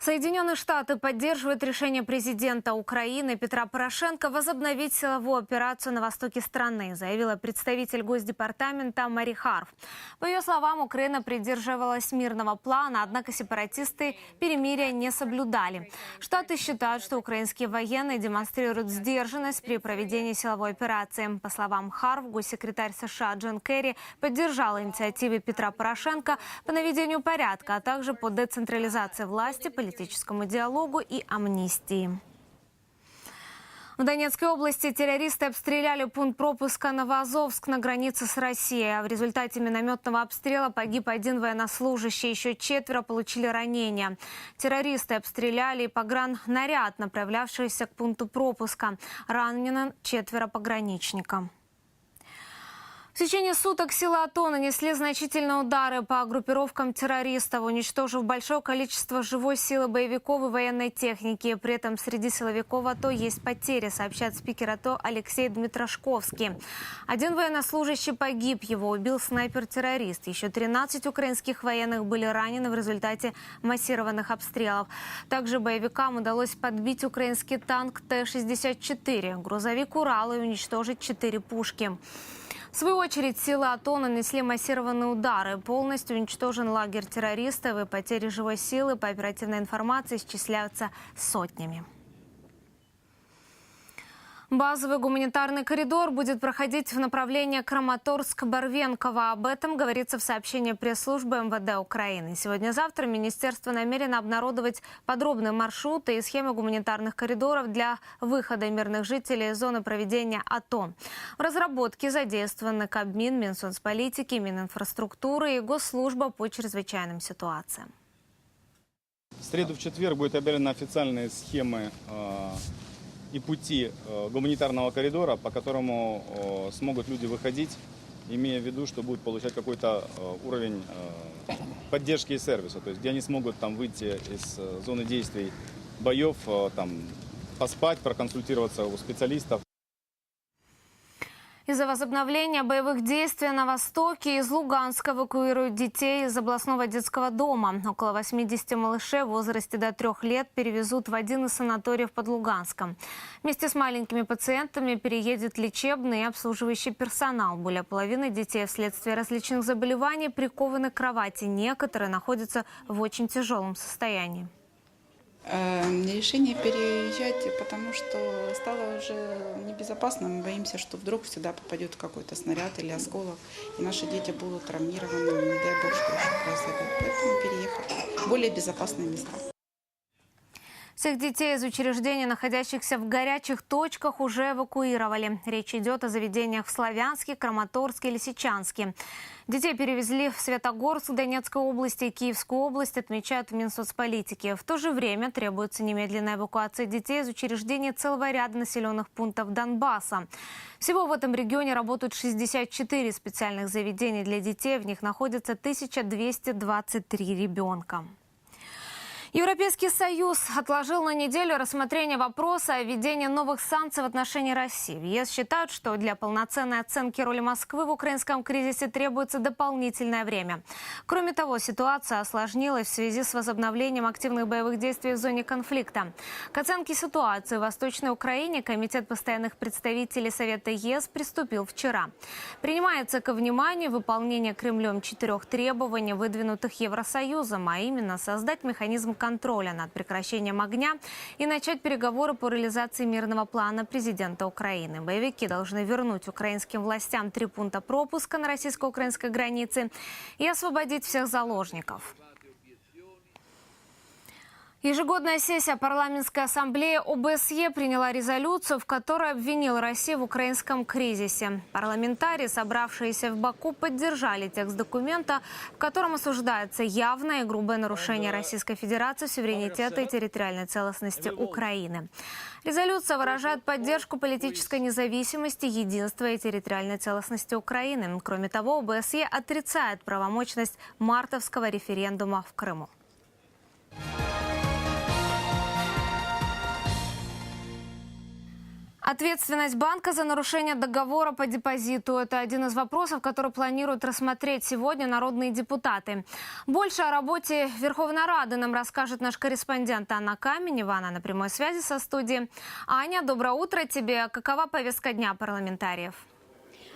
Соединенные Штаты поддерживают решение президента Украины Петра Порошенко возобновить силовую операцию на востоке страны, заявила представитель Госдепартамента Мари Харф. По ее словам, Украина придерживалась мирного плана, однако сепаратисты перемирия не соблюдали. Штаты считают, что украинские военные демонстрируют сдержанность при проведении силовой операции. По словам Харф, госсекретарь США Джон Керри поддержал инициативы Петра Порошенко по наведению порядка, а также по децентрализации власти, политическому диалогу и амнистии. В Донецкой области террористы обстреляли пункт пропуска Новоазовск на границе с Россией. А в результате минометного обстрела погиб один военнослужащий. Еще четверо получили ранения. Террористы обстреляли и пограннаряд, направлявшийся к пункту пропуска. Ранено четверо пограничников. В течение суток силы АТО нанесли значительные удары по группировкам террористов, уничтожив большое количество живой силы боевиков и военной техники. При этом среди силовиков АТО есть потери, сообщает спикер АТО Алексей Дмитрошковский. Один военнослужащий погиб, его убил снайпер-террорист. Еще 13 украинских военных были ранены в результате массированных обстрелов. Также боевикам удалось подбить украинский танк Т-64, грузовик «Урал» и уничтожить 4 пушки. В свою очередь, силы АТО нанесли массированные удары. Полностью уничтожен лагерь террористов и потери живой силы по оперативной информации исчисляются сотнями. Базовый гуманитарный коридор будет проходить в направлении Краматорск-Барвенково. Об этом говорится в сообщении пресс-службы МВД Украины. Сегодня-завтра министерство намерено обнародовать подробные маршруты и схемы гуманитарных коридоров для выхода мирных жителей из зоны проведения АТО. В разработке задействованы Кабмин, Минсоцполитики, Мининфраструктуры и Госслужба по чрезвычайным ситуациям. В среду в четверг будет объявлена официальные схемы э, и пути э, гуманитарного коридора, по которому э, смогут люди выходить, имея в виду, что будут получать какой-то э, уровень поддержки и сервиса, то есть где они смогут там выйти из зоны действий боев, там поспать, проконсультироваться у специалистов. Из-за возобновления боевых действий на Востоке из Луганска эвакуируют детей из областного детского дома. Около 80 малышей в возрасте до трех лет перевезут в один из санаториев под Луганском. Вместе с маленькими пациентами переедет лечебный и обслуживающий персонал. Более половины детей вследствие различных заболеваний прикованы к кровати. Некоторые находятся в очень тяжелом состоянии. Э, Решение переезжать, потому что стало уже небезопасно. Мы боимся, что вдруг сюда попадет какой-то снаряд или осколок, и наши дети будут травмированы, не дай бог, что еще произойдет. Поэтому переехать в более безопасные места. Всех детей из учреждений, находящихся в горячих точках, уже эвакуировали. Речь идет о заведениях в Славянске, Краматорске, Лисичанске. Детей перевезли в Светогорск Донецкой области и Киевскую область, отмечают в Минсоцполитике. В то же время требуется немедленная эвакуация детей из учреждений целого ряда населенных пунктов Донбасса. Всего в этом регионе работают 64 специальных заведений для детей. В них находится 1223 ребенка. Европейский Союз отложил на неделю рассмотрение вопроса о введении новых санкций в отношении России. В ЕС считают, что для полноценной оценки роли Москвы в украинском кризисе требуется дополнительное время. Кроме того, ситуация осложнилась в связи с возобновлением активных боевых действий в зоне конфликта. К оценке ситуации в Восточной Украине Комитет постоянных представителей Совета ЕС приступил вчера. Принимается ко вниманию выполнение Кремлем четырех требований, выдвинутых Евросоюзом, а именно создать механизм контроля над прекращением огня и начать переговоры по реализации мирного плана президента Украины. Боевики должны вернуть украинским властям три пункта пропуска на российско-украинской границе и освободить всех заложников. Ежегодная сессия парламентской ассамблеи ОБСЕ приняла резолюцию, в которой обвинила Россию в украинском кризисе. Парламентарии, собравшиеся в Баку, поддержали текст документа, в котором осуждается явное и грубое нарушение Российской Федерации суверенитета и территориальной целостности Украины. Резолюция выражает поддержку политической независимости, единства и территориальной целостности Украины. Кроме того, ОБСЕ отрицает правомочность мартовского референдума в Крыму. Ответственность банка за нарушение договора по депозиту – это один из вопросов, который планируют рассмотреть сегодня народные депутаты. Больше о работе Верховной Рады нам расскажет наш корреспондент Анна Каменева. Она на прямой связи со студией. Аня, доброе утро тебе. Какова повестка дня парламентариев?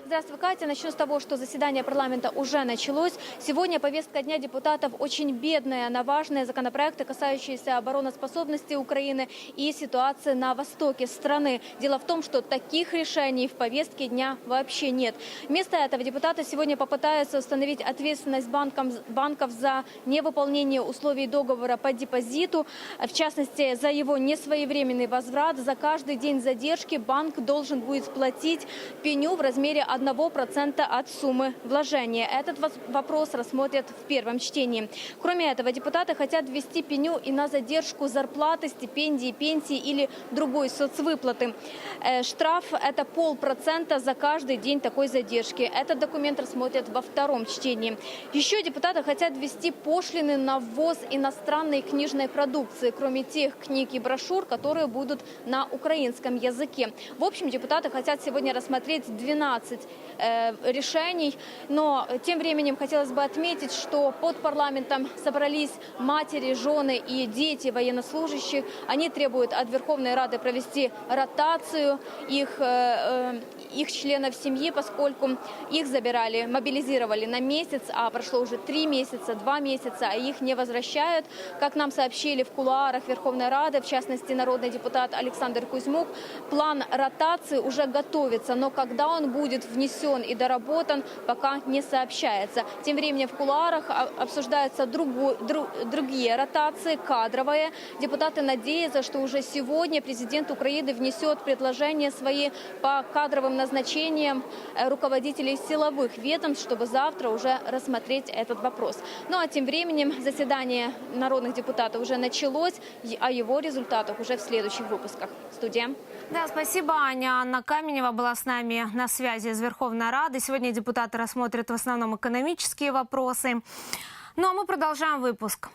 Здравствуй, Катя. Начну с того, что заседание парламента уже началось. Сегодня повестка дня депутатов очень бедная на важные законопроекты, касающиеся обороноспособности Украины и ситуации на востоке страны. Дело в том, что таких решений в повестке дня вообще нет. Вместо этого депутаты сегодня попытаются установить ответственность банкам, банков за невыполнение условий договора по депозиту, в частности, за его несвоевременный возврат. За каждый день задержки банк должен будет платить пеню в размере 1% от суммы вложения. Этот вопрос рассмотрят в первом чтении. Кроме этого, депутаты хотят ввести пеню и на задержку зарплаты, стипендии, пенсии или другой соцвыплаты. Э, штраф – это полпроцента за каждый день такой задержки. Этот документ рассмотрят во втором чтении. Еще депутаты хотят ввести пошлины на ввоз иностранной книжной продукции, кроме тех книг и брошюр, которые будут на украинском языке. В общем, депутаты хотят сегодня рассмотреть 12 Э, решений. Но тем временем хотелось бы отметить, что под парламентом собрались матери, жены и дети военнослужащих. Они требуют от Верховной Рады провести ротацию их, э, э, их членов семьи, поскольку их забирали, мобилизировали на месяц, а прошло уже три месяца, два месяца, а их не возвращают. Как нам сообщили в кулуарах Верховной Рады, в частности народный депутат Александр Кузьмук, план ротации уже готовится, но когда он будет внесен и доработан, пока не сообщается. Тем временем в кулуарах обсуждаются другу, друг, другие ротации, кадровые. Депутаты надеются, что уже сегодня президент Украины внесет предложения свои по кадровым назначениям э, руководителей силовых ведомств, чтобы завтра уже рассмотреть этот вопрос. Ну а тем временем заседание народных депутатов уже началось, о его результатах уже в следующих выпусках. Студия. Да, спасибо, Аня. Анна Каменева была с нами на связи из Верховной Рады. Сегодня депутаты рассмотрят в основном экономические вопросы. Ну а мы продолжаем выпуск.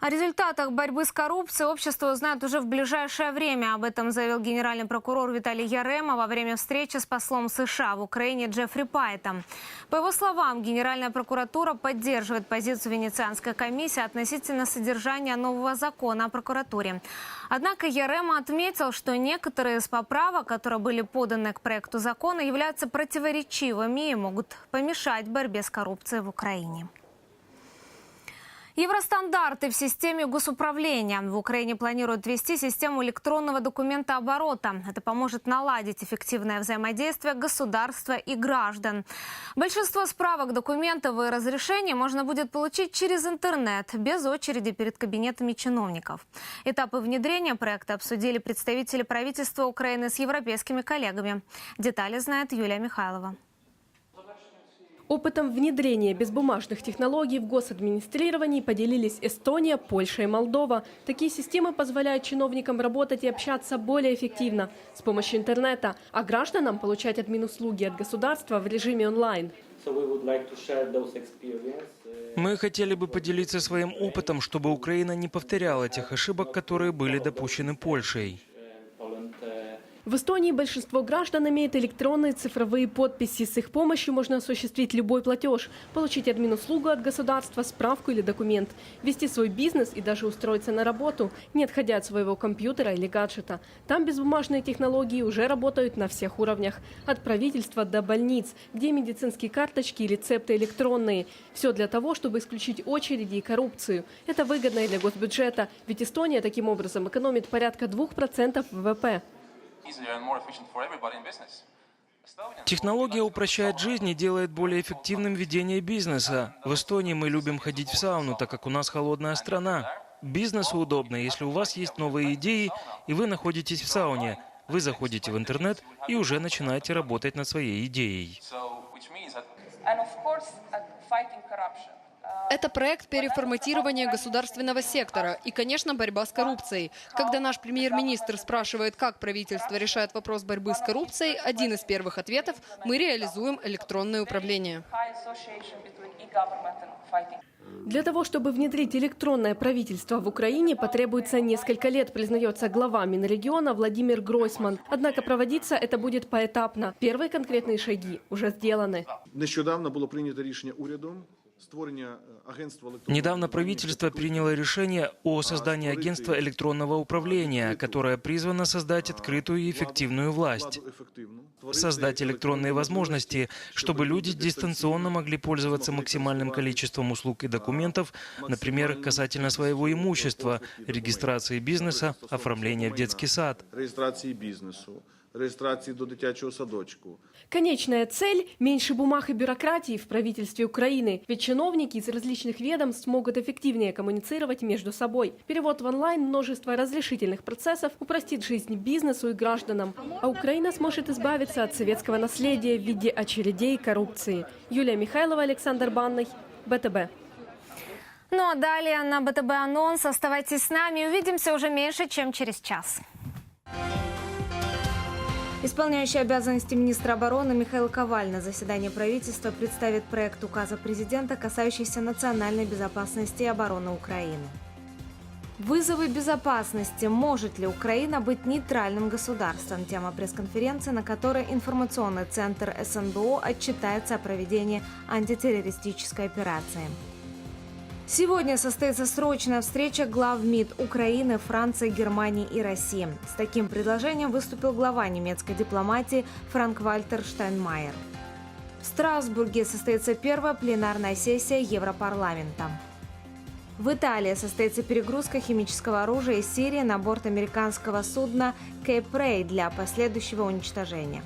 О результатах борьбы с коррупцией общество узнает уже в ближайшее время. Об этом заявил генеральный прокурор Виталий Ярема во время встречи с послом США в Украине Джеффри Пайтом. По его словам, Генеральная прокуратура поддерживает позицию Венецианской комиссии относительно содержания нового закона о прокуратуре. Однако Ярема отметил, что некоторые из поправок, которые были поданы к проекту закона, являются противоречивыми и могут помешать борьбе с коррупцией в Украине. Евростандарты в системе госуправления. В Украине планируют ввести систему электронного документа оборота. Это поможет наладить эффективное взаимодействие государства и граждан. Большинство справок, документов и разрешений можно будет получить через интернет, без очереди перед кабинетами чиновников. Этапы внедрения проекта обсудили представители правительства Украины с европейскими коллегами. Детали знает Юлия Михайлова. Опытом внедрения безбумажных технологий в госадминистрировании поделились Эстония, Польша и Молдова. Такие системы позволяют чиновникам работать и общаться более эффективно с помощью интернета, а гражданам получать админуслуги от государства в режиме онлайн. Мы хотели бы поделиться своим опытом, чтобы Украина не повторяла тех ошибок, которые были допущены Польшей. В Эстонии большинство граждан имеет электронные цифровые подписи. С их помощью можно осуществить любой платеж, получить админ-услугу от государства, справку или документ, вести свой бизнес и даже устроиться на работу, не отходя от своего компьютера или гаджета. Там безбумажные технологии уже работают на всех уровнях. От правительства до больниц, где медицинские карточки и рецепты электронные. Все для того, чтобы исключить очереди и коррупцию. Это выгодно и для госбюджета, ведь Эстония таким образом экономит порядка 2% ВВП. Технология упрощает жизнь и делает более эффективным ведение бизнеса. В Эстонии мы любим ходить в сауну, так как у нас холодная страна. Бизнесу удобно, если у вас есть новые идеи, и вы находитесь в сауне. Вы заходите в интернет и уже начинаете работать над своей идеей. Это проект переформатирования государственного сектора и, конечно, борьба с коррупцией. Когда наш премьер-министр спрашивает, как правительство решает вопрос борьбы с коррупцией, один из первых ответов – мы реализуем электронное управление. Для того, чтобы внедрить электронное правительство в Украине, потребуется несколько лет, признается глава Минрегиона Владимир Гройсман. Однако проводиться это будет поэтапно. Первые конкретные шаги уже сделаны. Нещодавно було прийнято рішення урядом Недавно правительство приняло решение о создании агентства электронного управления, которое призвано создать открытую и эффективную власть. Создать электронные возможности, чтобы люди дистанционно могли пользоваться максимальным количеством услуг и документов, например, касательно своего имущества, регистрации бизнеса, оформления в детский сад реєстрації бізнесу, реєстрації до дитячого садочку. Конечная цель – меньше бумаг и бюрократии в правительстве Украины. Ведь чиновники из различных ведомств могут эффективнее коммуницировать между собой. Перевод в онлайн множества разрешительных процессов упростит жизнь бизнесу и гражданам. А Украина сможет избавиться от советского наследия в виде очередей и коррупции. Юлия Михайлова, Александр Банный, БТБ. Ну а далее на БТБ анонс. Оставайтесь с нами. Увидимся уже меньше, чем через час. Исполняющий обязанности министра обороны Михаил Коваль на заседании правительства представит проект указа президента, касающийся национальной безопасности и обороны Украины. Вызовы безопасности. Может ли Украина быть нейтральным государством? Тема пресс-конференции, на которой информационный центр СНБО отчитается о проведении антитеррористической операции. Сегодня состоится срочная встреча глав МИД Украины, Франции, Германии и России. С таким предложением выступил глава немецкой дипломатии Франк-Вальтер Штайнмайер. В Страсбурге состоится первая пленарная сессия Европарламента. В Италии состоится перегрузка химического оружия из Сирии на борт американского судна «Кейп Рэй» для последующего уничтожения.